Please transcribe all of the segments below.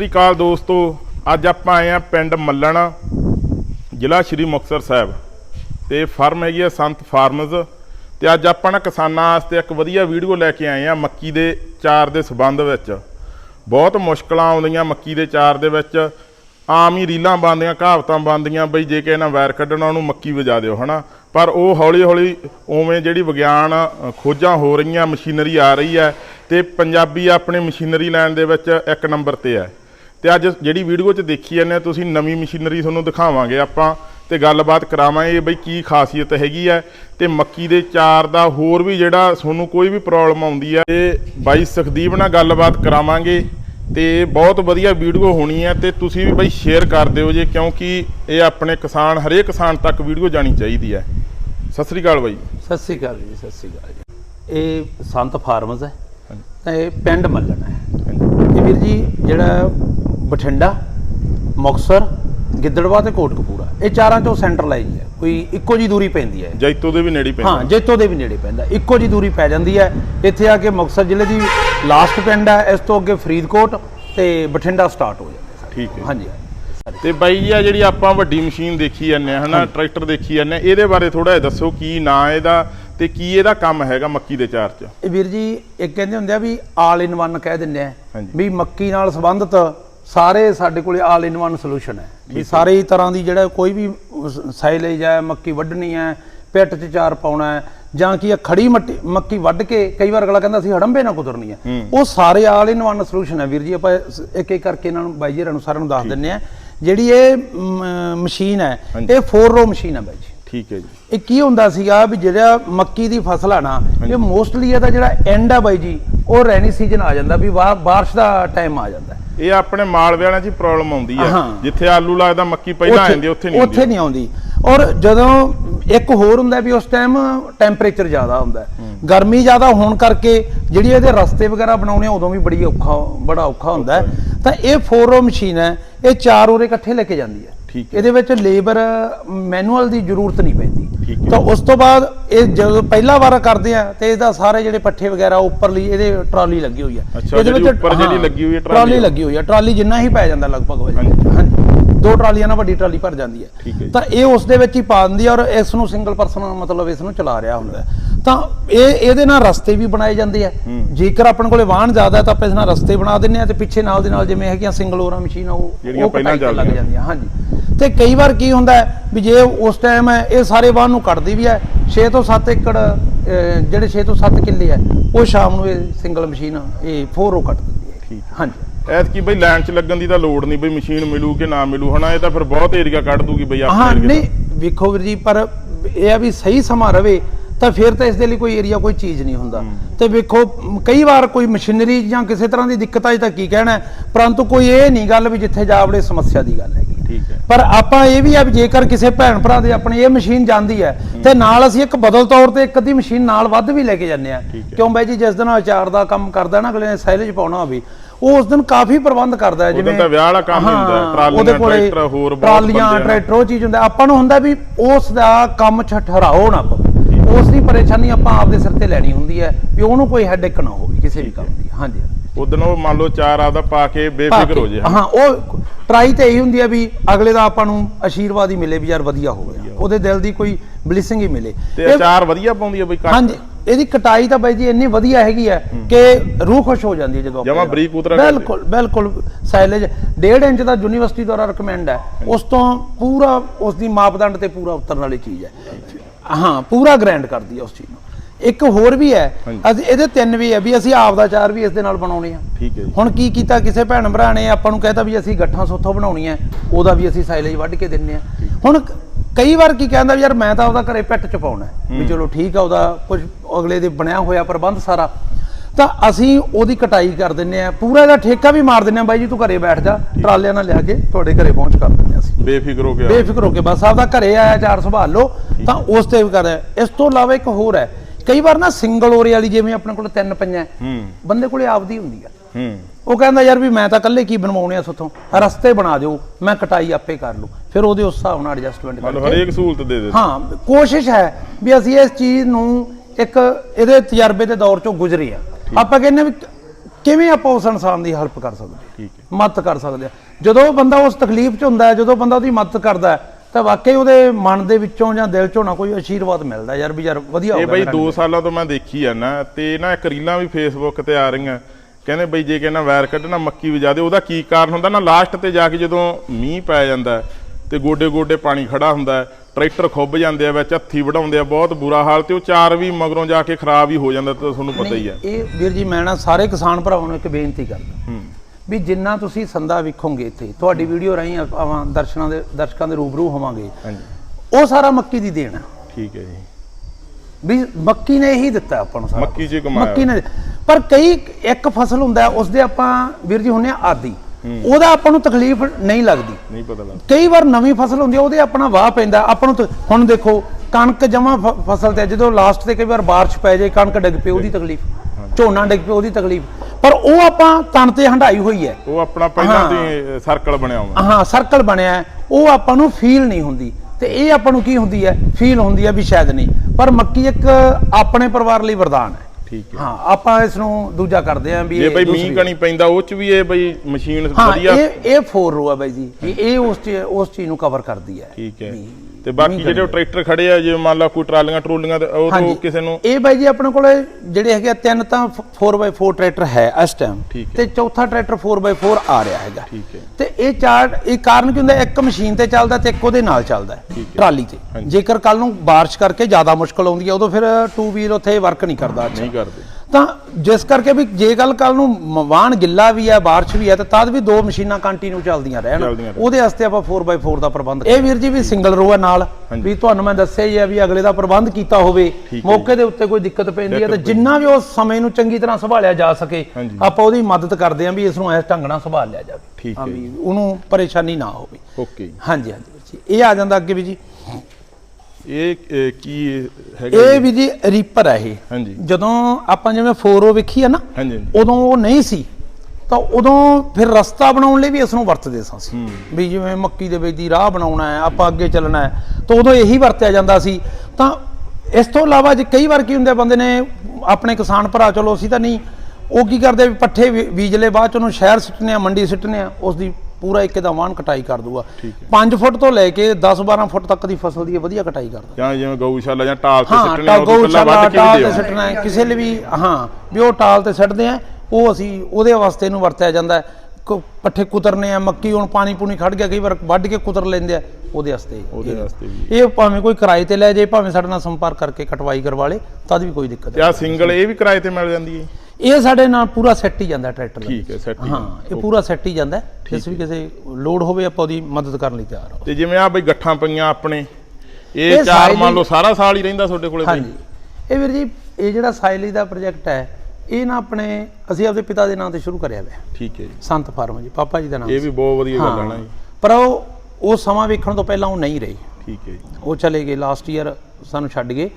ਸਤਿ ਸ਼੍ਰੀ ਅਕਾਲ ਦੋਸਤੋ, ਅੱਜ ਆਪਾਂ ਆਏ ਆ ਪਿੰਡ ਮੱਲਣ, ਜ਼ਿਲ੍ਹਾ ਸ਼੍ਰੀ ਮੁਕਤਸਰ ਸਾਹਿਬ। ਤੇ ਫਾਰਮ ਹੈਗੀ ਆ ਸੰਤ ਫਾਰਮਜ਼, ਤੇ ਅੱਜ ਆਪਾਂ ਨਾ ਕਿਸਾਨਾਂ ਵਾਸਤੇ ਇੱਕ ਵਧੀਆ ਵੀਡੀਓ ਲੈ ਕੇ ਆਏ ਆ ਮੱਕੀ ਦੇ ਚਾਰ ਦੇ ਸਬੰਧ ਵਿੱਚ। ਬਹੁਤ ਮੁਸ਼ਕਲਾਂ ਆਉਂਦੀਆਂ ਮੱਕੀ ਦੇ ਚਾਰ ਦੇ ਵਿੱਚ। ਆਮ ਹੀ ਰੀਲਾਂ ਬਣਦੀਆਂ, ਕਹਾਵਤਾਂ ਬਣਦੀਆਂ, ਬਈ ਜੇ ਕਿ ਇਹਨਾਂ ਵੈਰ ਕੱਢਣਾ, ਉਹਨੂੰ ਮੱਕੀ ਵਜਾ ਦਿਓ, ਹਨਾ? ਪਰ ਉਹ ਹੌਲੀ ਹੌਲੀ ਉਵੇਂ ਜਿਹੜੀ ਵਿਗਿਆਨ ਖੋਜਾਂ ਹੋ ਰਹੀਆਂ, ਮਸ਼ੀਨਰੀ ਆ ਰਹੀ ਹੈ, ਤੇ ਪੰਜਾਬੀ ਆਪਣੇ ਮਸ਼ੀਨਰੀ ਲੈਣ ਦੇ ਵਿੱਚ ਇੱਕ ਨੰਬਰ ਤੇ ਹੈ। ਤੇ ਅੱਜ ਜਿਹੜੀ ਵੀਡੀਓ 'ਚ ਦੇਖੀ ਜਾਂਦੇ ਆ ਤੁਸੀਂ ਨਵੀਂ ਮਸ਼ੀਨਰੀ ਤੁਹਾਨੂੰ ਦਿਖਾਵਾਂਗੇ ਆਪਾਂ ਤੇ ਗੱਲਬਾਤ ਕਰਾਵਾਂਗੇ ਬਈ ਕੀ ਖਾਸੀਅਤ ਹੈਗੀ ਹੈ ਤੇ ਮੱਕੀ ਦੇ ਚਾਰ ਦਾ ਹੋਰ ਵੀ ਜਿਹੜਾ ਤੁਹਾਨੂੰ ਕੋਈ ਵੀ ਪ੍ਰੋਬਲਮ ਆਉਂਦੀ ਹੈ ਤੇ ਬਾਈ ਸੁਖਦੀਪ ਨਾਲ ਗੱਲਬਾਤ ਕਰਾਵਾਂਗੇ ਤੇ ਬਹੁਤ ਵਧੀਆ ਵੀਡੀਓ ਹੋਣੀ ਹੈ ਤੇ ਤੁਸੀਂ ਵੀ ਬਈ ਸ਼ੇਅਰ ਕਰ ਦਿਓ ਜੇ ਕਿਉਂਕਿ ਇਹ ਆਪਣੇ ਕਿਸਾਨ ਹਰੇਕ ਕਿਸਾਨ ਤੱਕ ਵੀਡੀਓ ਜਾਣੀ ਚਾਹੀਦੀ ਹੈ ਸਤਿ ਸ੍ਰੀ ਅਕਾਲ ਬਾਈ। ਸਤਿ ਸ੍ਰੀ ਅਕਾਲ ਜੀ ਸਤਿ ਸ੍ਰੀ ਅਕਾਲ ਜੀ। ਇਹ ਸੰਤ ਫਾਰਮਸ ਹੈ ਤੇ ਇਹ ਪਿੰਡ ਮੱਲਣ ਹੈ। ਇਹ ਵੀਰ ਜੀ ਜਿਹੜਾ ਬਠਿੰਡਾ ਮੁਕਤਸਰ ਗਿੱਦੜਵਾ ਤੇ ਕੋਟਕਪੂਰਾ। ਇਹ ਚਾਰਾਂ ਚੋਂ ਸੈਂਟਰਲਾਈਜ਼ ਹੈ। ਕੋਈ ਇੱਕੋ ਜੀ ਦੂਰੀ ਪੈਂਦੀ ਹੈ। ਜੈਤੋ ਦੇ ਵੀ ਨੇੜੇ ਪੈਂਦਾ। ਹਾਂ ਜੇਤੋ ਦੇ ਵੀ ਨੇੜੇ ਪੈਂਦਾ। ਇੱਕੋ ਜੀ ਦੂਰੀ ਪੈ ਜਾਂਦੀ ਹੈ। ਇੱਥੇ ਆ ਕੇ ਮੁਕਤਸਰ ਜ਼ਿਲ੍ਹੇ ਦੀ ਲਾਸਟ ਪਿੰਡ ਹੈ। ਇਸ ਤੋਂ ਅੱਗੇ ਫਰੀਦਕੋਟ ਤੇ ਬਠਿੰਡਾ ਸਟਾਰਟ ਹੋ ਜਾਂਦਾ ਠੀਕ ਹੈ। ਹਾਂਜੀ। ਤੇ ਬਾਈ ਜੀ ਆ ਜਿਹੜੀ ਆਪਾਂ ਵੱਡੀ ਮਸ਼ੀਨ ਦੇਖੀ ਜਾਂਦੇ ਆ ਹਨਾ ਟਰੈਕਟਰ ਦੇਖੀ ਜਾਂਦੇ ਆ ਇਹਦੇ ਬਾਰੇ ਥੋੜਾ ਜਿਹਾ ਦੱਸੋ ਕੀ ਨਾਂ ਇਹਦਾ ਤੇ ਕੀ ਇਹਦਾ ਕੰਮ ਹੈਗਾ ਮੱਕੀ ਦੇ ਚਾਰ ਚ? ਇਹ ਵੀਰ ਜੀ ਇੱਕ ਕਹਿੰਦੇ ਹੁੰਦੇ ਆ ਵੀ ਆਲ ਇਨ ਵਨ ਕਹਿ ਦਿੰਦੇ ਆ। ਵੀ ਮੱਕੀ ਨਾਲ ਸੰਬੰਧਿਤ ਸਾਰੇ ਸਾਡੇ ਕੋਲੇ ਆਲ ਇਨ ਵਨ ਸੋਲੂਸ਼ਨ ਹੈ। ਵੀ ਸਾਰੇ ਹੀ ਤਰ੍ਹਾਂ ਦੀ ਜਿਹੜਾ ਕੋਈ ਵੀ ਸਾਈਲੇਜ ਹੈ ਮੱਕੀ ਵੱਢਣੀ ਹੈ ਪਿੱਟ 'ਚ ਚਾਰ ਪਾਉਣਾ ਹੈ ਜਾਂ ਕੀ ਖੜੀ ਮੱਟੀ ਮੱਕੀ ਵੱਢ ਕੇ ਕਈ ਵਾਰ ਅਗਲਾ ਕਹਿੰਦਾ ਅਸੀਂ ਹੜੰਬੇ ਨਾਲ ਕੁਤਰਨੀ ਹੈ। ਉਹ ਸਾਰੇ ਆਲ ਇਨ ਵਨ ਸੋਲੂਸ਼ਨ ਹੈ ਵੀਰ ਜੀ ਆਪਾਂ ਇੱਕ ਇੱਕ ਕਰਕੇ ਇਹਨਾਂ ਨੂੰ ਬਾਈ ਜੀ ਨੂੰ ਸਾਰਿਆਂ ਨੂੰ ਦੱਸ ਦਿੰਨੇ ਆ ਜਿਹੜੀ ਇਹ ਮਸ਼ੀਨ ਹੈ। ਇਹ 4 ਰੋ ਮਸ਼ੀਨ ਹੈ ਬਾਈ ਜੀ। ਠੀਕ ਹੈ ਜੀ। ਇਹ ਕੀ ਹੁੰਦਾ ਸੀਗਾ ਵੀ ਜਿਹੜਾ ਮੱਕੀ ਦੀ ਫਸਲ ਆ ਨਾ ਇਹ ਮੋਸਟਲੀ ਇਹਦਾ ਜਿਹੜਾ ਐਂਡ ਆ ਬਾਈ ਜੀ ਉਹ ਰੈਨੀ ਸੀਜ਼ਨ ਆ ਜਾਂਦਾ ਵੀ ਬਾਰਿਸ਼ ਦਾ ਟਾਈਮ ਆ ਜਾਂਦਾ ਇਹ ਆਪਣੇ ਮਾਲਵੇ ਵਾਲਿਆਂ 'ਚ ਪ੍ਰੋਬਲਮ ਆਉਂਦੀ ਹੈ। ਜਿੱਥੇ ਆਲੂ ਲੱਗਦਾ ਮੱਕੀ ਪਹਿਲਾਂ ਆ ਜਾਂਦੀ ਹੈ, ਉੱਥੇ ਨਹੀਂ ਉੱਥੇ ਨਹੀਂ ਆਉਂਦੀ ਔਰ ਜਦੋਂ ਇੱਕ ਹੋਰ ਹੁੰਦਾ ਵੀ ਉਸ ਟਾਈਮ ਟੈਂਪਰੇਚਰ ਜ਼ਿਆਦਾ ਹੁੰਦਾ। ਗਰਮੀ ਜ਼ਿਆਦਾ ਹੋਣ ਕਰਕੇ ਜਿਹੜੀ ਇਹਦੇ ਰਸਤੇ ਵਗੈਰਾ ਬਣਾਉਣੇ ਆ, ਉਦੋਂ ਵੀ ਬੜੀ ਔਖਾ ਬੜਾ ਔਖਾ ਹੁੰਦਾ। ਤਾਂ ਇਹ 4 ਰੋ ਮਸ਼ੀਨ ਹੈ ਇਹ ਚਾਰ ਉਰੇ ਇਕੱਠੇ ਲੈ ਕੇ ਜਾਂਦੀ ਹੈ ਠੀਕ ਹੈ। ਇਹਦੇ ਵਿੱਚ ਲੇਬਰ ਮੈਨੂਅਲ ਦੀ ਜ਼ਰੂਰਤ ਨਹੀਂ ਪੈਂਦੀ। ਤਾਂ ਉਸ ਤੋਂ ਬਾਅਦ ਇਹ ਜਦੋਂ ਪਹਿਲਾ ਵਾਰ ਕਰਦੇ ਆ ਤੇ ਇਹਦਾ ਸਾਰੇ ਜਿਹੜੇ ਪੱਠੇ ਵਗੈਰਾ ਉੱਪਰਲੀ ਇਹਦੇ ਟਰਾਲੀ ਲੱਗੀ ਹੋਈ ਹੈ ਅੱਛਾ, ਜਿਹੜੀ ਉੱਪਰ ਜਿਹੜੀ ਲੱਗੀ ਹੋਈ ਹੈ ਟਰਾਲੀ ਲੱਗੀ ਹੋਈ ਹੈ ਟਰਾਲੀ ਜਿੰਨਾ ਹੀ ਪੈ ਜਾਂਦਾ ਲਗਭਗ। ਹਾਂਜੀ ਦੋ ਟਰਾਲੀਆਂ ਨਾਲ ਵੱਡੀ ਟਰਾਲੀ ਭਰ ਜਾਂਦੀ ਹੈ। ਤਾਂ ਇਹ ਉਸ ਦੇ ਵਿੱਚ ਹੀ ਪਾ ਦਿੰਦੀ ਹੈ ਔਰ ਇਸ ਨੂੰ ਸਿੰਗਲ ਪਰਸਨ ਮਤਲਬ ਇਸ ਨੂੰ ਚਲਾ ਰਿਹਾ ਹੁੰਦਾ। ਤਾਂ ਇਹ ਇਹਦੇ ਨਾਲ ਰਸਤੇ ਵੀ ਬਣਾਏ ਜਾਂਦੇ ਆ ਜੇਕਰ ਆਪਣੇ ਕੋਲੇ ਵਾਹਨ ਜ਼ਿਆਦਾ ਤਾਂ ਆਪਾਂ ਇਸ ਨਾਲ ਰਸਤੇ ਬਣਾ ਦਿੰਨੇ ਆ ਤੇ ਪਿੱਛੇ ਨਾਲ ਦੇ ਨਾਲ ਜਿਵੇਂ ਹੈਗੀਆਂ ਸਿੰਗਲ ਓਰਾ ਮਸ਼ੀਨ ਉਹ ਜਿਹੜੀਆਂ ਪਹਿਲਾਂ ਕਰਨ ਲੱਗ ਚੱਲਦੀਆਂ। ਜਾਂਦੀਆਂ ਹਾਂਜੀ ਤੇ ਕਈ ਵਾਰ ਕੀ ਹੁੰਦਾ ਹੈ ਵੀ ਜੇ ਉਸ ਟਾਈਮ ਹੈ ਇਹ ਸਾਰੇ ਵਾਹਨ ਨੂੰ ਕੱਟਦੀ ਵੀ ਹੈ 6 ਤੋਂ 7 ਏਕੜ ਜਿਹੜੇ 6 ਤੋਂ 7 ਕਿੱਲੇ ਹੈ ਉਹ ਸ਼ਾਮ ਨੂੰ ਇਹ ਸਿੰਗਲ ਮਸ਼ੀਨ ਇਹ 4 ਰੋ ਕੱਟ ਦਿੰਦੀ ਹੈ। ਠੀਕ ਹਾਂਜੀ। ਐਤਕੀ ਬਈ ਲਾਈਨ 'ਚ ਲੱਗਣ ਦੀ ਤਾਂ ਲੋੜ ਨਹੀਂ ਬਈ ਮਸ਼ੀਨ ਮਿਲੂ ਕਿ ਨਾ ਮਿਲੂ ਹਨਾ ਇਹ ਤਾਂ ਫਿਰ ਬਹੁਤ ਏਰੀਆ ਕੱਢ ਦੂਗੀ ਬਈ ਹਾਂ ਆਪਣੇ ਏਰੀਏ ਨਹੀਂ ਵੇਖੋ ਵੀਰ ਜੀ ਪਰ ਇਹ ਆ ਵੀ ਸਹੀ ਸਮਾਂ ਰਵੇ ਤਾਂ ਫਿਰ ਤਾਂ ਇਸ ਦੇ ਲਈ ਕੋਈ ਏਰੀਆ ਕੋਈ ਚੀਜ਼ ਨਹੀਂ ਹੁੰਦਾ। ਤੇ ਵੇਖੋ ਕਈ ਵਾਰ ਕੋਈ ਮਸ਼ੀਨਰੀ ਜਾਂ ਕਿਸੇ ਤਰ੍ਹਾਂ ਦੀ ਦਿੱਕਤ ਆਈ ਤਾਂ ਕੀ ਕਹਿਣਾ ਹੈ, ਪਰੰਤੂ ਕੋਈ ਇਹ ਨਹੀਂ ਗੱਲ ਵੀ ਜਿੱਥੇ ਜਾ ਵੜੇ ਸਮੱਸਿਆ ਦੀ ਗੱਲ ਹੈ। ਠੀਕ ਹੈ। ਪਰ ਆਪਾਂ ਇਹ ਵੀ ਆ ਵੀ ਜੇਕਰ ਕਿਸੇ ਭੈਣ ਭਰਾ ਦੇ ਆਪਣੀ ਇਹ ਮਸ਼ੀਨ ਜਾਂਦੀ ਹੈ ਤੇ ਨਾਲ ਅਸੀਂ ਇੱਕ ਬਦਲ ਤੌਰ ਤੇ ਇੱਕ ਅੱਧੀ ਮਸ਼ੀਨ ਨਾਲ ਵੱਧ ਵੀ ਲੈ ਕੇ ਜਾਂਦੇ ਆ। ਕਿਉਂ ਬਾਈ ਜੀ ਜਿਸ ਦਿਨ ਅਚਾਰ ਦਾ ਕੰਮ ਕਰਦਾ ਨਾ ਅਗਲੇ ਨੇ ਸਾਈਲੇਜ ਪਾਉਣਾ ਹੋਵੇ ਉਹ ਉਸ ਦਿਨ ਕਾਫੀ ਪ੍ਰਬੰਧ ਕਰਦਾ ਹੈ ਦਿਨ ਤਾਂ ਵਿਆਹ ਵਾਲਾ ਕੰਮ ਹੁੰਦਾ ਟਰਾਲੀਆਂ, ਉਹਦੇ ਟਰੈਕਟਰ, ਹੋਰ ਬਹੁਤ ਟਰਾਲੀਆਂ। ਟਰੈਕਟਰ ਉਹ ਚੀਜ਼ ਹੁੰਦਾ। ਆਪਾਂ ਨੂੰ ਹੁੰਦਾ ਵੀ ਉਸ ਦਾ ਕੰਮ ਛ ਠਹਿਰਾਓ ਨਾ ਉਸ ਦੀ ਪਰੇਸ਼ਾਨੀ ਆਪਾਂ ਆਪਦੇ ਸਿਰ ਤੇ ਲੈਣੀ ਹੁੰਦੀ ਹੈ ਵੀ ਉਹਨੂੰ ਕੋਈ ਹੈਡੇਕ ਨਾ ਹੋਵੇ ਕਿਸੇ ਵੀ ਕੰਮ ਦੀ। ਹਾਂਜੀ। ਉਦੋਂ ਉਹ ਮੰਨ ਲਓ ਚਾਰ ਆਪਦਾ ਪਾ ਕੇ ਬੇਫਿਕਰ ਹੋ ਜੇ ਹਾਂ ਉਹ ਟਰਾਈ ਤੇ ਇਹੀ ਹੁੰਦੀ ਹੈ ਵੀ ਅਗਲੇ ਦਾ ਆਪਾਂ ਨੂੰ ਆਸ਼ੀਰਵਾਦ ਹੀ ਮਿਲੇ ਵੀ ਯਾਰ ਵਧੀਆ ਹੋ ਗਿਆ ਉਹਦੇ ਦਿਲ ਦੀ ਕੋਈ ਬਲਿਸਿੰਗ ਹੀ ਮਿਲੇ। ਤੇ ਇਹ- ਅਚਾਰ ਵਧੀਆ ਪਾਉਂਦੀ ਹੈ ਬਈ ਕੱਟ ਹਾਂਜੀ ਇਹਦੀ ਕਟਾਈ ਤਾਂ ਬਾਈ ਜੀ ਇੰਨੀ ਵਧੀਆ ਹੈਗੀ ਹੈ। ਕਿ ਰੂਹ ਖੁਸ਼ ਹੋ ਜਾਂਦੀ ਹੈ ਜਦੋਂ ਆਪਾਂ ਜਮਾਂ ਬਰੀਕ ਉਤਰਾ ਕਰਦੇ। ਬਿਲਕੁਲ ਬਿਲਕੁਲ ਸਾਈਲੇਜ 1.5 ਇੰਚ ਦਾ ਯੂਨੀਵਰਸਿਟੀ ਦੁਆਰਾ ਰეკਮੈਂਡ ਹੈ ਉਸ ਤੋਂ ਪੂਰਾ ਉਸ ਦੀ ਮਾਪਦੰਡ ਤੇ ਪੂਰਾ ਉਤਰਨ ਵਾਲੀ ਚੀਜ਼ ਹੈ ਹਾਂ ਪੂਰਾ ਗ੍ਰੈਂਡ ਕਰਦੀ ਹੈ ਉਸ ਚੀਜ਼ ਨੂੰ। ਇੱਕ ਹੋਰ ਵੀ ਹੈ। ਅਸੀਂ ਇਹਦੇ ਤਿੰਨ ਵੀ ਹੈ ਵੀ ਅਸੀਂ ਆਪ ਦਾ ਚਾਰ ਵੀ ਇਸ ਦੇ ਨਾਲ ਬਣਾਉਣੇ ਆ। ਠੀਕ ਹੈ ਹੁਣ ਕੀ ਕੀਤਾ ਕਿਸੇ ਭੈਣ ਭਰਾ ਨੇ ਆਪਾਂ ਨੂੰ ਕਹਿਤਾ ਵੀ ਅਸੀਂ ਗੱਠਾਂ ਸੋਥੋਂ ਬਣਾਉਣੀਆਂ ਉਹਦਾ ਵੀ ਅਸੀਂ ਸਾਈਲੇਜ ਵੱਢ ਕੇ ਦਿੰਨੇ ਆ। ਹੁਣ ਕ- ਕਈ ਵਾਰ ਕੀ ਕਹਿੰਦਾ ਵੀ ਯਾਰ ਮੈਂ ਤਾਂ ਉਹਦਾ ਘਰੇ ਪਿੱਟ ਚ ਪਾਉਣਾ। ਵੀ ਚਲੋ ਠੀਕ ਆ ਉਹਦਾ ਕੁਝ ਅਗਲੇ ਦੇ ਬਣਿਆ ਹੋਇਆ ਪ੍ਰਬੰਧ ਸਾਰਾ। ਤਾਂ ਅਸੀਂ ਉਹਦੀ ਕਟਾਈ ਕਰ ਦਿੰਨੇ ਆ ਪੂਰਾ ਇਹਦਾ ਠੇਕਾ ਵੀ ਮਾਰ ਦਿੰਨੇ ਆ ਬਾਈ ਜੀ ਤੂੰ ਘਰੇ ਬੈਠ ਜਾ ਟਰਾਲਿਆਂ ਨਾਲ ਲਿਆ ਕੇ ਤੁਹਾਡੇ ਘਰੇ ਪਹੁੰਚ ਕਰ ਦਿੰਨੇ ਆ ਅਸੀਂ। ਬੇਫਿਕਰ ਹੋ ਗਿਆ ਬੇਫਿਕਰ ਹੋ ਕੇ ਬਸ ਆਪਦਾ ਘਰੇ ਆਇਆ ਚਾਰ ਸੰਭਾਲ ਲਓ ਤਾਂ ਉਸ ਤੇ ਵੀ ਕਰ ਇਸ ਤੋਂ ਇਲਾਵਾ ਇੱਕ ਹੋਰ ਹੈ ਕਈ ਵਾਰ ਨਾ ਸਿੰਗਲ ਓਰੇ ਵਾਲੀ ਜਿਵੇਂ ਆਪਣੇ ਕੋਲ ਤਿੰਨ ਹੂੰ। ਬੰਦੇ ਕੋਲੇ ਆਪਦੀ ਹੁੰਦੀ ਆ। ਹੂੰ। ਉਹ ਕਹਿੰਦਾ ਯਾਰ ਵੀ ਮੈਂ ਤਾਂ ਇਕੱਲੇ ਕੀ ਬਣਵਾਉਣੇ ਆ ਸੁੱਥੋਂ ਰਸਤੇ ਬਣਾ ਦਿਓ ਮੈਂ ਕਟਾਈ ਆਪੇ ਕਰ ਲੂ ਫਿਰ ਉਹਦੇ ਉਸ ਹਿਸਾਬ ਨਾਲ ਐਡਜਸਟਮੈਂਟ ਮਤਲਬ ਕਰਕੇ ਹਰੇਕ ਸਹੂਲਤ ਦੇ ਦੇ ਹਾਂ ਕੋਸ਼ਿਸ਼ ਹੈ ਵੀ ਅਸੀਂ ਇਸ ਚੀਜ਼ ਨੂੰ ਇੱਕ ਇਹਦੇ ਤਜਰਬੇ ਦੇ ਦੌਰ ਚੋਂ ਗੁਜ਼ਰੇ ਆ। ਆਪਾਂ ਕਹਿੰਦੇ ਵੀ ਕਿਵੇਂ ਆਪਾਂ ਉਸ ਇਨਸਾਨ ਦੀ ਹੈਲਪ ਕਰ ਸਕਦੇ ਹਾਂ ਠੀਕ ਹੈ। ਮਦਦ ਕਰ ਸਕਦੇ ਆ। ਜਦੋਂ ਬੰਦਾ ਉਸ ਤਕਲੀਫ 'ਚ ਹੁੰਦਾ ਹੈ ਜਦੋਂ ਬੰਦਾ ਉਹਦੀ ਮਦਦ ਕਰਦਾ ਹੈ, ਤਾਂ ਵਾਕਈ ਉਹਦੇ ਮਨ ਦੇ ਵਿੱਚੋਂ ਜਾਂ ਦਿਲ 'ਚੋਂ ਨਾ ਕੋਈ ਆਸ਼ੀਰਵਾਦ ਮਿਲਦਾ ਯਾਰ ਵੀ ਯਾਰ ਵਧੀਆ ਹੋ ਇਹ ਗਿਆ ਬਈ ਮੇਰਾ 2 ਸਾਲਾਂ ਤੋਂ ਮੈਂ ਦੇਖੀ ਆ ਨਾ ਤੇ ਨਾ ਇੱਕ ਰੀਲਾਂ ਵੀ ਫੇਸਬੁੱਕ ਤੇ ਆ ਰਹੀਆਂ। ਕਹਿੰਦੇ ਬਈ ਜੇ ਕਹਿੰਦਾ ਵੈਰ ਕੱਢਣਾ ਮੱਕੀ ਵੀ ਜਾਦੇ ਉਹਦਾ ਕੀ ਕਾਰਨ ਹੁੰਦਾ? ਨਾ ਲਾਸਟ ਤੇ ਜਾ ਕੇ ਜਦੋਂ ਮੀਂਹ ਪੈ ਜਾਂਦਾ ਹੈ, ਤੇ ਗੋਡੇ ਗੋਡੇ ਪਾਣੀ ਖੜਾ ਹੁੰਦਾ ਹੈ, ਟਰੈਕਟਰ ਖੁੱਭ ਜਾਂਦੇ ਆ ਵਿੱਚ ਹੱਥੀ ਵਢਾਉਂਦੇ ਆ ਬਹੁਤ ਬੁਰਾ ਹਾਲ ਤੇ ਉਹ ਚਾਰ ਵੀ ਮਗਰੋਂ ਜਾ ਕੇ ਖਰਾਬ ਹੀ ਹੋ ਜਾਂਦਾ ਤੇ ਤੁਹਾਨੂੰ ਪਤਾ ਹੀ ਹੈ ਇਹ ਵੀਰ ਜੀ ਮੈਂ ਨਾ ਸਾਰੇ ਕਿਸਾਨ ਭਰਾਵਾਂ ਨੂੰ ਇੱਕ ਬੇਨਤੀ ਕਰਦਾ। ਹੂੰ। ਵੀ ਜਿੰਨਾ ਤੁਸੀਂ ਸੰਦਾ ਵਿਖੋਗੇ ਇੱਥੇ ਤੁਹਾਡੀ ਵੀਡੀਓ ਰਾਹੀਂ ਆਪਾਂ ਦਰਸ਼ਨਾਂ ਦੇ ਦਰਸ਼ਕਾਂ ਦੇ ਰੂਬਰੂ ਹੋਵਾਂਗੇ। ਹਾਂਜੀ। ਉਹ ਸਾਰਾ ਮੱਕੀ ਦੀ ਦੇਣ ਠੀਕ ਹੈ ਜੀ। ਵੀ ਮੱਕੀ ਨੇ ਹੀ ਦਿੱਤਾ ਆਪਾਂ ਨੂੰ ਸਾਰਾ ਮੱਕੀ ਹੀ ਕਮਾਇਆ ਮੱਕੀ ਨੇ ਪਰ ਕਈ ਇੱਕ ਫਸਲ ਹੁੰਦਾ ਉਸ ਦੇ ਆਪਾਂ ਵੀਰ ਜੀ ਹੁੰਨੇ ਆ ਆਦੀ। ਉਹਦਾ ਆਪਾਂ ਨੂੰ ਤਕਲੀਫ ਨਹੀਂ ਲੱਗਦੀ। ਨਹੀਂ ਪਤਾ ਲੱਗਦਾ। ਕਈ ਵਾਰ ਨਵੀਂ ਫਸਲ ਹੁੰਦੀ ਉਹਦੇ ਆਪਣਾ ਵਾਹ ਪੈਂਦਾ। ਆਪਾਂ ਨੂੰ ਹੁਣ ਦੇਖੋ ਕਣਕ ਜਮਾ ਫਸਲ ਤੇ ਜਦੋਂ ਲਾਸਟ ਤੇ ਕਈ ਵਾਰ ਬਾਰਿਸ਼ ਪੈ ਜਾਏ ਕਣਕ ਡਿੱਗ ਪਏ ਉਹਦੀ ਤਕਲੀਫ। ਝੋਨਾ ਡਿੱਗ ਪਏ ਉਹਦੀ ਤਕਲੀਫ। ਪਰ ਉਹ ਆਪਾਂ ਤਣ ਤੇ ਹੰਡਾਈ ਹੋਈ ਹੈ। ਉਹ ਆਪਣਾ ਪਹਿਲਾਂ ਹਾਂ। ਹੀ ਸਰਕਲ ਬਣਿਆ ਹੋਇਆ। ਹਾਂ ਸਰਕਲ ਬਣਿਆ ਹੈ, ਉਹ ਆਪਾਂ ਨੂੰ ਫੀਲ ਨਹੀਂ ਹੁੰਦੀ। ਤੇ ਇਹ ਆਪਾਂ ਨੂੰ ਕੀ ਹੁੰਦੀ ਹੈ? ਫੀਲ ਹੁੰਦੀ ਹੈ ਵੀ ਸ਼ਾਇਦ ਨਹੀਂ। ਪਰ ਮੱਕੀ ਇੱਕ ਆਪਣੇ ਪਰਿਵਾਰ ਲਈ ਵਰਦਾਨ ਹੈ। ਠੀਕ ਹੈ। ਹਾਂ ਆਪਾਂ ਇਸ ਨੂੰ ਦੂਜਾ ਕਰਦੇ ਆਂ ਵੀ ਇਹ ਬਈ ਮੀਂਹ ਕਣੀ ਪੈਂਦਾ ਉਹ 'ਚ ਵੀ ਇਹ ਬਈ ਮਸ਼ੀਨ ਹਾਂ ਵਧੀਆ। ਇਹ ਇਹ ਫੋਰ ਰੋ ਹੈ ਬਾਈ ਜੀ। ਵੀ ਇਹ ਉਸ ਚੀ- ਉਸ ਚੀਜ਼ ਨੂੰ ਕਵਰ ਕਰਦੀ ਹੈ। ਠੀਕ ਹੈ। ਤੇ ਬਾਕੀ ਜਿਹੜੇ ਟਰੈਕਟਰ ਖੜੇ ਆ ਜੇ ਮੰਨ ਲਾ ਕੋਈ ਟਰਾਲੀਆਂ ਟਰੋਲੀਆਂ ਤੇ ਉਹ ਤੋਂ ਕਿਸੇ ਨੂੰ ਇਹ ਬਾਈ ਜੀ ਆਪਣੇ ਕੋਲੇ ਜਿਹੜੇ ਹੈਗੇ ਤਿੰਨ ਤਾਂ 4x4 ਟਰੈਕਟਰ ਹੈ ਇਸ ਟਾਈਮ। ਤੇ ਚੌਥਾ ਟਰੈਕਟਰ 4x4 ਆ ਰਿਹਾ ਹੈਗਾ। ਤੇ ਇਹ ਚਾਰ ਇਹ ਕਾਰਨ ਕੀ ਹੁੰਦਾ? ਇੱਕ ਮਸ਼ੀਨ ਤੇ ਚੱਲਦਾ ਤੇ ਇੱਕ ਉਹਦੇ ਨਾਲ ਚੱਲਦਾ। ਟਰਾਲੀ ਤੇ। ਜੇਕਰ ਕੱਲ ਨੂੰ ਬਾਰਿਸ਼ ਕਰਕੇ ਜ਼ਿਆਦਾ ਮੁਸ਼ਕਲ ਆਉਂਦੀ ਹੈ ਉਦੋਂ ਫਿਰ ਟੂ ਵੀਲ ਉੱਥੇ ਵਰਕ ਨਹੀਂ ਕਰਦਾ। ਅੱਛਾ ਨਹੀਂ ਕਰਦੇ। ਤਾਂ ਜਿਸ ਕਰਕੇ ਵੀ ਜੇ ਗੱਲ ਕੱਲ ਨੂੰ ਵਾਹਣ ਗਿੱਲਾ ਵੀ ਹੈ ਬਾਰਿਸ਼ ਵੀ ਹੈ ਤਾਂ ਤਦ ਵੀ ਦੋ ਮਸ਼ੀਨਾਂ ਕੰਟੀਨਿਊ ਚੱਲਦੀਆਂ ਰਹਿਣ। ਉਹਦੇ ਵਾਸਤੇ ਆਪਾਂ 4x4 ਦਾ ਪ੍ਰਬੰਧ ਇਹ ਵੀਰ ਜੀ ਵੀ ਸਿੰਗਲ ਰੋ ਹੈ ਨਾਲ। ਵੀ ਤੁਹਾਨੂੰ ਮੈਂ ਦੱਸਿਆ ਹੀ ਹੈ ਵੀ ਅਗਲੇ ਦਾ ਪ੍ਰਬੰਧ ਕੀਤਾ ਹੋਵੇ ਮੌਕੇ ਦੇ ਉੱਤੇ ਕੋਈ ਦਿੱਕਤ ਪੈਂਦੀ ਹੈ ਤਾਂ ਜਿੰਨਾ ਵੀ ਉਸ ਸਮੇਂ ਨੂੰ ਚੰਗੀ ਤਰ੍ਹਾਂ ਸੰਭਾਲਿਆ ਜਾ ਸਕੇ। ਆਪਾਂ ਉਹਦੀ ਮਦਦ ਕਰਦੇ ਹਾਂ ਵੀ ਇਸ ਨੂੰ ਇਸ ਢੰਗ ਨਾਲ ਸੰਭਾਲ ਲਿਆ ਜਾਵੇ। ਠੀਕ ਹਾਂ ਉਹਨੂੰ ਪਰੇਸ਼ਾਨੀ ਨਾ ਹੋਵੇ। ਓਕੇ। ਹਾਂਜੀ ਹਾਂਜੀ ਇਹ ਆ ਜਾਂਦਾ ਅੱਗੇ ਵੀ ਜੀ। ਇਹ ਅਹ, ਕੀ ਹੈਗਾ ਇਹ? ਵੀ ਜੀ ਰੀਪਰ ਹੈ ਇਹ। ਹਾਂਜੀ। ਜਦੋਂ ਆਪਾਂ ਜਿਵੇਂ 4O ਵੇਖੀ ਹੈ ਨਾ ਹਾਂਜੀ ਹਾਂਜੀ। ਉਦੋਂ ਉਹ ਨਹੀਂ ਸੀ ਤਾਂ ਉਦੋਂ ਫਿਰ ਰਸਤਾ ਬਣਾਉਣ ਲਈ ਵੀ ਇਸ ਨੂੰ ਵਰਤਦੇ ਸਾਂ ਸੀ ਵੀ ਜਿਵੇਂ ਮੱਕੀ ਦੇ ਵਿੱਚ ਦੀ ਰਾਹ ਬਣਾਉਣਾ ਹੈ ਆਪਾਂ ਅੱਗੇ ਚੱਲਣਾ ਹੈ ਤਾਂ ਉਦੋਂ ਇਹੀ ਵਰਤਿਆ ਜਾਂਦਾ ਸੀ। ਤਾਂ ਇਸ ਤੋਂ ਇਲਾਵਾ ਜੇ ਕਈ ਵਾਰ ਕੀ ਹੁੰਦਾ ਬੰਦੇ ਨੇ ਆਪਣੇ ਕਿਸਾਨ ਭਰਾ ਚਲੋ ਅਸੀਂ ਤਾਂ ਨਹੀਂ ਉਹ ਕੀ ਕਰਦੇ ਵੀ ਪੱਠੇ ਬੀ- ਬੀਜ ਲਏ ਬਾਅਦ ਚ ਉਹਨੂੰ ਸ਼ਹਿਰ ਸਿੱਟਨੇ ਆ ਮੰਡੀ ਸਿੱਟਨੇ ਆ ਉਸ ਦੀ ਪੂਰਾ ਇੱਕ ਦਾ ਵਾਹਨ ਕਟਾਈ ਕਰ ਦੂਗਾ 5 ਫੁੱਟ ਤੋਂ ਲੈ ਕੇ 10 12 ਫੁੱਟ ਤੱਕ ਦੀ ਫਸਲ ਦੀ ਇਹ ਵਧੀਆ ਕਟਾਈ ਕਰਦਾ ਜਾਂ ਜਿਵੇਂ ਗਊਸ਼ਾਲਾ ਜਾਂ ਟਾਲ ਤੇ ਸਿੱਟਣੇ ਉਦੋਂ ਪਹਿਲਾਂ ਗਊਸ਼ਾਲਾ ਵੱਢ ਕੇ ਟਾਲ ਵੀ ਤੇ ਦਿਓ ਸਿੱਟਣਾ ਹੈ। ਕਿਸੇ ਲਈ ਵੀ ਹਾਂ ਵੀ ਉਹ ਟਾਲ ਤੇ ਸਿੱਟਦੇ ਆ ਉਹ ਅਸੀਂ ਉਹਦੇ ਵਾਸਤੇ ਇਹਨੂੰ ਵਰਤਿਆ ਜਾਂਦਾ ਹੈ। ਕੋ- ਪੱਠੇ ਕੁਤਰਨੇ ਆ ਮੱਕੀ ਹੁਣ ਪਾਣੀ ਪੂਣੀ ਖੜ ਗਿਆ ਕਈ ਵਾਰ ਵੱਢ ਕੇ ਕੁਤਰ ਲੈਂਦੇ ਆ ਉਹਦੇ ਵਾਸਤੇ ਉਹਦੇ ਵਾਸਤੇ ਵੀ। ਇਹ ਭਾਵੇਂ ਕੋਈ ਕਿਰਾਏ ਤੇ ਲੈ ਜਾਏ ਭਾਵੇਂ ਸਾਡੇ ਨਾਲ ਸੰਪਰਕ ਕਰਕੇ ਕਟਵਾਈ ਕਰਵਾ ਲੇ ਤਦ ਵੀ ਕੋਈ ਦਿੱਕਤ ਤੇ ਆ ਸਿੰਗਲ ਇਹ ਵੀ ਕਿਰਾਏ ਤੇ ਮਿਲ ਜਾਂਦੀ ਹੈ? ਨਹੀਂ ਇਹ ਸਾਡੇ ਨਾਲ ਪੂਰਾ ਸੈੱਟ ਹੀ ਜਾਂਦਾ ਟਰੈਕਟਰ ਦਾ। ਠੀਕ ਹੈ ਸੈੱਟ ਹਾਂ ਇਹ ਪੂਰਾ ਸੈੱਟ ਹੀ ਜਾਂਦਾ। ਹੈ। ਜਿਸ ਵੀ ਕਿਸੇ ਲੋਡ ਹੋਵੇ ਆਪਾਂ ਉਹਦੀ ਮਦਦ ਕਰਨ ਲਈ ਤਿਆਰ ਹਾਂ। ਤੇ ਜਿਵੇਂ ਆ ਬਈ ਗੱਠਾਂ ਪਈਆਂ ਆਪਣੇ ਇਹ ਇਹ ਚਾਰ ਮੰਨ ਲਓ ਸਾਰਾ ਸਾਲ ਹੀ ਰਹਿੰਦਾ ਤੁਹਾਡੇ ਕੋਲੇ ਬਈ ਹਾਂਜੀ। ਇਹ ਵੀਰ ਜੀ ਇਹ ਜਿਹੜਾ ਸਾਇਲੀ ਦਾ ਪ੍ਰੋਜੈਕਟ ਹੈ ਇਹ ਨਾ ਆਪਣੇ ਅਸੀਂ ਆਪਦੇ ਪਿਤਾ ਦੇ ਨਾਂ ਤੇ ਸ਼ੁਰੂ ਕਰਿਆ ਹੋਇਆ। ਠੀਕ ਹੈ ਜੀ। ਸੰਤ ਫਾਰਮ ਜੀ ਪਾਪਾ ਜੀ ਦਾ ਨਾਮ ਇਹ ਵੀ ਬਹੁਤ ਵਧੀਆ ਗੱਲ ਹੈ ਨਾ ਜੀ। ਪਰ ਉਹ ਉਹ ਸਮਾਂ ਵੇਖਣ ਤੋਂ ਪਹਿਲਾਂ ਉਹ ਨਹੀਂ ਰਹੀ। ਠੀਕ ਹੈ ਜੀ। ਉਹ ਚਲੇ ਗਏ ਲਾਸਟ ਈਅਰ ਸਾਨੂੰ ਛੱਡ ਗਏ।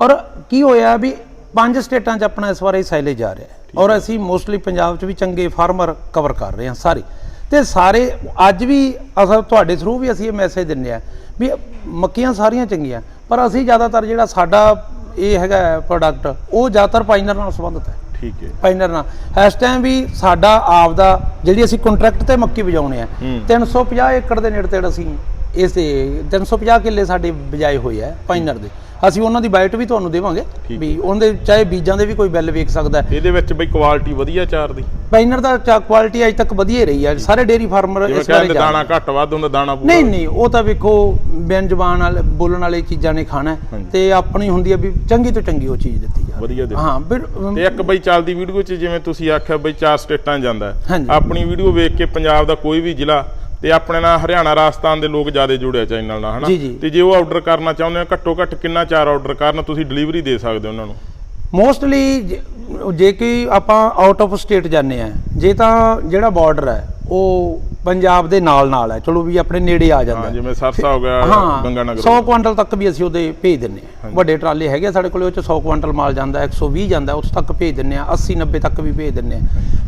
ਔਰ ਕੀ ਹੋਇਆ ਵੀ ਪੰਜ ਸਟੇਟਾਂ 'ਚ ਆਪਣਾ ਇਸ ਵਾਰ ਸਾਈਲੇਜ ਜਾ ਰਿਹਾ ਔਰ ਅਸੀਂ ਮੋਸਟਲੀ ਪੰਜਾਬ 'ਚ ਵੀ ਚੰਗੇ ਫਾਰਮਰ ਕਵਰ ਕਰ ਰਹੇ ਹਾਂ ਸਾਰੇ। ਤੇ ਸਾਰੇ ਅੱਜ ਵੀ ਅਸਲ ਤੁਹਾਡੇ ਥਰੂ ਵੀ ਅਸੀਂ ਇਹ ਮੈਸੇਜ ਦਿੰਦੇ ਆ ਵੀ ਮੱਕੀਆਂ ਸਾਰੀਆਂ ਚੰਗੀਆਂ ਪਰ ਅਸੀਂ ਜ਼ਿਆਦਾਤਰ ਜਿਹੜਾ ਸਾਡਾ ਇਹ ਹੈਗਾ ਪ੍ਰੋਡਕਟ ਉਹ ਜ਼ਿਆਦਾਤਰ ਪਾਈਨਰ ਨਾਲ ਸੰਬੰਧਿਤ ਹੈ। ਠੀਕ ਹੈ। ਪਾਈਨਰ ਨਾਲ ਇਸ ਟਾਈਮ ਵੀ ਸਾਡਾ ਆਪ ਦਾ ਜਿਹੜੀ ਅਸੀਂ ਕੰਟਰੈਕਟ ਤੇ ਮੱਕੀ ਵਜਾਉਣੇ ਆ 350 ਏਕੜ ਦੇ ਨੇੜੇ ਤੇੜ ਅਸੀਂ ਇਸ ਦੇ 350 ਕਿੱਲੇ ਸਾਡੇ ਬਜਾਏ ਹੋਏ ਆ ਪਾਈਨਰ ਦੇ। ਅਸੀਂ ਉਹਨਾਂ ਦੀ ਬਾਈਟ ਵੀ ਤੁਹਾਨੂੰ ਦੇਵਾਂਗੇ ਵੀ ਉਹਦੇ ਚਾਹੇ ਬੀਜਾਂ ਦੇ ਵੀ ਕੋਈ ਬਿੱਲ ਵੇਖ ਸਕਦਾ। ਇਹਦੇ ਵਿੱਚ ਬਈ ਕੁਆਲਿਟੀ ਵਧੀਆ ਚਾਰ ਦੀ? ਪਾਈਨਰ ਦਾ ਕੁਆਲਿਟੀ ਅਜੇ ਤੱਕ ਵਧੀਆ ਰਹੀ ਹੈ। ਸਾਰੇ ਡੇਰੀ ਫਾਰਮਰ ਇਸ ਬਾਰੇ ਜਾਣਦੇ ਦਾਣਾ ਘੱਟ ਵੱਧ ਹੁੰਦਾ ਦਾਣਾ ਪੂਰਾ। ਨਹੀਂ ਨਹੀਂ ਉਹ ਤਾਂ ਵੇਖੋ ਬਿਨ ਜ਼ਬਾਨ ਵਾਲੇ ਬੋਲਣ ਵਾਲੇ ਚੀਜ਼ਾਂ ਨੇ ਖਾਣਾ ਤੇ ਆਪਣੀ ਹੁੰਦੀ ਹੈ ਵੀ ਚੰਗੀ ਤੋਂ ਚੰਗੀ ਉਹ ਚੀਜ਼ ਦਿੱਤੀ ਜਾਵੇ। ਵਧੀਆ ਦੇ ਹਾਂ ਤੇ ਇੱਕ ਬਈ ਚੱਲਦੀ ਵੀਡੀਓ 'ਚ ਜਿਵੇਂ ਤੁਸੀਂ ਆਖਿਆ ਬਈ ਚਾਰ ਸਟੇਟਾਂ 'ਚ ਜਾਂਦਾ। ਆਪਣੀ ਵੀਡੀਓ ਵੇਖ ਕੇ ਪੰਜਾਬ ਦਾ ਕੋਈ ਵੀ ਜ਼ਿਲ੍ਹਾ ਤੇ ਆਪਣੇ ਨਾਲ ਹਰਿਆਣਾ ਰਾਜਸਥਾਨ ਦੇ ਲੋਕ ਜ਼ਿਆਦਾ ਜੁੜਿਆ ਚੈਨਲ ਨਾਲ ਹਨਾ। ਤੇ ਜੇ ਉਹ ਆਰਡਰ ਕਰਨਾ ਚਾਹੁੰਦੇ ਆ ਘੱਟੋ ਘੱਟ ਕਿੰਨਾ ਚਾਰ ਆਰਡਰ ਕਰਨ ਤੁਸੀਂ ਡਿਲੀਵਰੀ ਦੇ ਸਕਦੇ ਹੋ ਉਹਨਾਂ ਨੂੰ? ਮੋਸਟਲੀ ਜੇ ਕਿ ਆਪਾਂ ਆਊਟ ਆਫ ਸਟੇਟ ਜਾਂਦੇ ਆ ਜੇ ਤਾਂ ਜਿਹੜਾ ਬਾਰਡਰ ਹੈ ਉਹ ਪੰਜਾਬ ਦੇ ਨਾਲ ਨਾਲ ਹੈ ਚਲੋ ਵੀ ਆਪਣੇ ਨੇੜੇ ਆ ਜਾਂਦਾ। ਜਿਵੇਂ ਸਰਸਾ ਹੋ ਗਿਆ ਹਾਂ ਗੰਗਾ ਨਗਰ 100 ਕੁਆਂਟਲ ਤੱਕ ਵੀ ਅਸੀਂ ਉਹਦੇ ਭੇਜ ਦਿੰਨੇ ਆ। ਵੱਡੇ ਟਰਾਲੇ ਹੈਗੇ ਸਾਡੇ ਕੋਲੇ ਉਹ ਚ 100 ਕੁਆਂਟਲ ਮਾਲ ਜਾਂਦਾ ਹੈ, 120 ਜਾਂਦਾ ਉਸ ਤੱਕ ਭੇਜ ਦਿੰਨੇ ਆ 80 90 ਤੱਕ ਵੀ ਭੇਜ ਦਿੰਨੇ ਆ।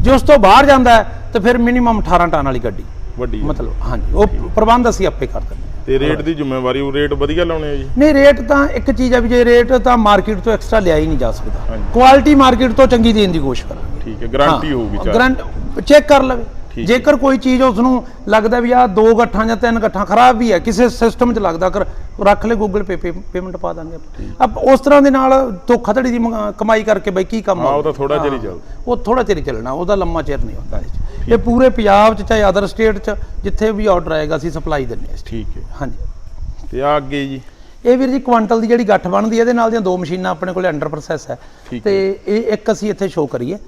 ਜੇ ਉਸ ਤੋਂ ਬਾਹਰ ਜਾਂਦਾ ਤਾਂ ਫਿਰ ਮਿਨੀਮਮ 18 ਟਨ ਵਾਲੀ ਗੱਡੀ। ਵੱਡੀ ਹੈ। ਮਤਲਬ ਹਾਂਜੀ ਉਹ ਪ੍ਰਬੰਧ ਅਸੀਂ ਆਪੇ ਕਰ ਦਿੰਦੇ ਹਾਂ। ਤੇ ਰੇਟ ਦੀ ਜ਼ਿੰਮੇਵਾਰੀ ਉਹ ਰੇਟ ਵਧੀਆ ਲਾਉਣੇ ਆ ਜੀ? ਨਹੀਂ ਰੇਟ ਤਾਂ ਇੱਕ ਚੀਜ਼ ਹੈ ਵੀ ਜੇ ਰੇਟ ਤਾਂ ਮਾਰਕੀਟ ਤੋਂ ਐਕਸਟਰਾ ਲਿਆ ਹੀ ਨਹੀਂ ਜਾ ਸਕਦਾ। ਹਾਂਜੀ। ਕੁਆਲਿਟੀ ਮਾਰਕੀਟ ਤੋਂ ਚੰਗੀ ਦੇਣ ਦੀ ਕੋਸ਼ਿਸ਼ ਕਰਾਂਗੇ। ਠੀਕ ਹੈ ਗਾਰੰਟੀ ਹੋਊਗੀ ਚਾਰ ਗਰੰਟ ਚੈੱਕ ਕਰ ਲਵੇ। ਜੇਕਰ ਕੋਈ ਚੀਜ਼ ਉਸ ਨੂੰ ਲੱਗਦਾ ਵੀ ਆ ਦੋ ਗੱਠਾਂ ਜਾਂ ਤਿੰਨ ਗੱਠਾਂ ਖਰਾਬ ਵੀ ਹੈ ਕਿਸੇ ਸਿਸਟਮ 'ਚ ਲੱਗਦਾ ਕਰ ਰੱਖ ਲੈ ਗੂਗਲ ਪੇ ਪੇਮੈਂਟ ਪਾ ਦਾਂਗੇ ਆਪਾਂ। ਉਸ ਤਰ੍ਹਾਂ ਦੇ ਨਾਲ ਧੋਖਾਧੜੀ ਦੀ ਮੰਗ- ਕਮਾਈ ਕਰਕੇ ਬਈ ਕੀ ਕੰਮ ਹਾਂ ਉਹ? ਤਾਂ ਥੋੜਾ ਜਿਹਾ ਹੀ ਚੱਲਦਾ ਉਹ ਥੋੜਾ ਚਿਰ ਹੀ ਚੱਲਣਾ ਉਹਦਾ ਲੰਮਾ ਚਿਰ ਨਹੀਂ ਹੁੰਦਾ। ਇਹ 'ਚ। ਇਹ ਪੂਰੇ ਪੰਜਾਬ 'ਚ ਚਾਹੇ ਅਦਰ ਸਟੇਟ 'ਚ ਜਿੱਥੇ ਵੀ ਆਰਡਰ ਆਏਗਾ ਅਸੀਂ ਸਪਲਾਈ ਦਿੰਦੇ ਹਾਂ। ਠੀਕ ਹੈ। ਹਾਂਜੀ। ਤੇ ਆ ਅੱਗੇ ਜੀ? ਇਹ ਵੀਰ ਜੀ ਕੁਆਂਟਲ ਦੀ ਜਿਹੜੀ ਗੱਠ ਬਣਦੀ ਹੈ ਇਹਦੇ ਨਾਲ ਦੀਆਂ ਦੋ ਮਸ਼ੀਨਾਂ ਆਪਣੇ ਕੋਲੇ ਅੰਡਰ ਪ੍ਰੋਸੈਸ ਹੈ। ਤੇ ਇਹ ਇੱਕ ਅਸੀਂ ਇੱਥੇ ਸ਼ੋਅ ਕਰੀਏ।